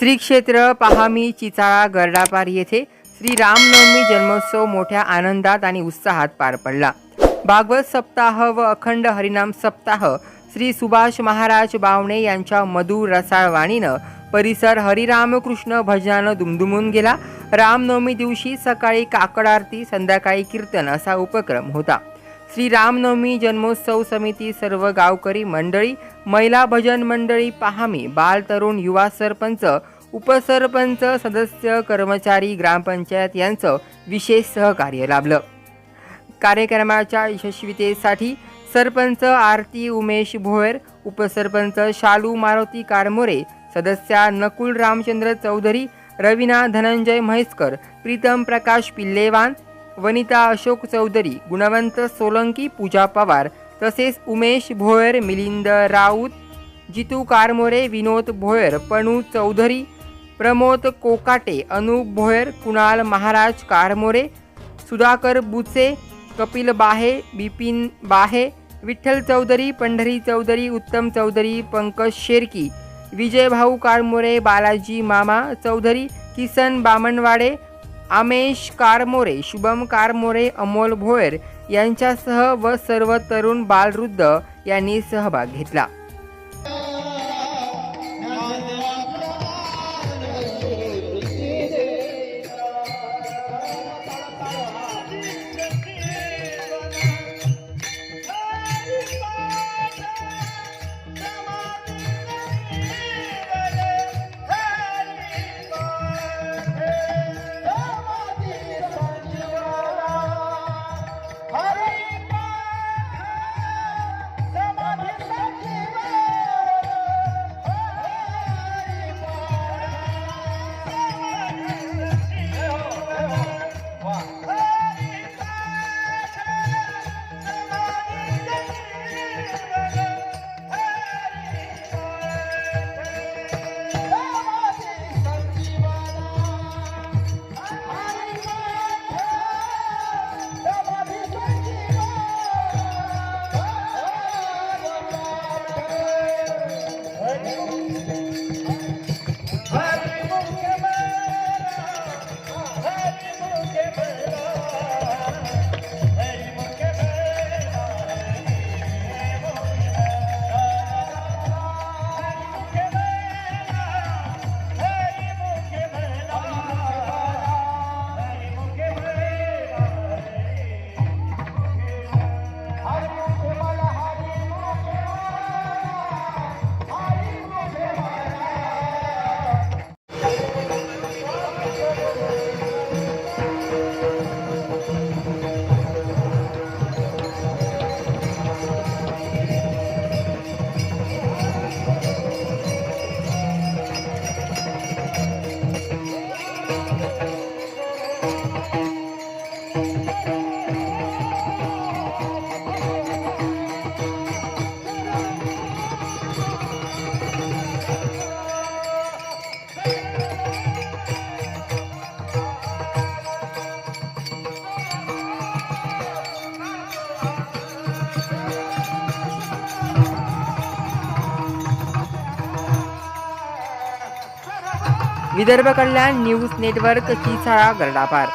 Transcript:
श्री क्षेत्र पहामी चिचाळा गरडापार येथे. श्री रामनवमी जन्मोत्सव मोठ्या आनंदात आणि उत्साहात पार पडला. भागवत सप्ताह व अखंड हरिनाम सप्ताह श्री सुभाष महाराज बावणे यांच्या मधुर रसाळवाणीनं परिसर परिसर हरिरामकृष्ण भजनानं दुमदुमून गेला. रामनवमी दिवशी सकाळी काकड आरती संध्याकाळी कीर्तन असा उपक्रम होता. श्री रामनवमी जन्मोत्सव समिती सर्व गावकरी मंडळी महिला भजन मंडळी पहामी बाल तरुण युवा सरपंच उपसरपंच सदस्य कर्मचारी ग्रामपंचायत यांचं विशेष सहकार्य लाभलं. कार्यक्रमाच्या यशस्वीतेसाठी सरपंच आरती उमेश भोयर उपसरपंच शालू मारुती कारमोरे सदस्या नकुल रामचंद्र चौधरी रवीना धनंजय म्हैसकर प्रीतम प्रकाश पिल्लेवान वनिता अशोक चौधरी गुणवंत सोलंकी पूजा पवार तसेच उमेश भोयर मिलिंद राऊत जितू कारमोरे विनोद भोयर पणू चौधरी प्रमोद कोकाटे अनुप भोयर कुणाल महाराज कारमोरे सुधाकर बुचे कपिल बाहे बिपिन बाहे विठ्ठल चौधरी पंढरी चौधरी उत्तम चौधरी पंकज शेरकी विजयभाऊ कारमोरे बालाजी मामा चौधरी किसन बामणवाडे आमेश कारमोरे शुभम कारमोरे अमोल भोयर यांच्यासह व सर्व तरुण बालवृद्ध यांनी सहभाग घेतला. Thank you. Vidarbha Kalyan news network Chichala Garadapar.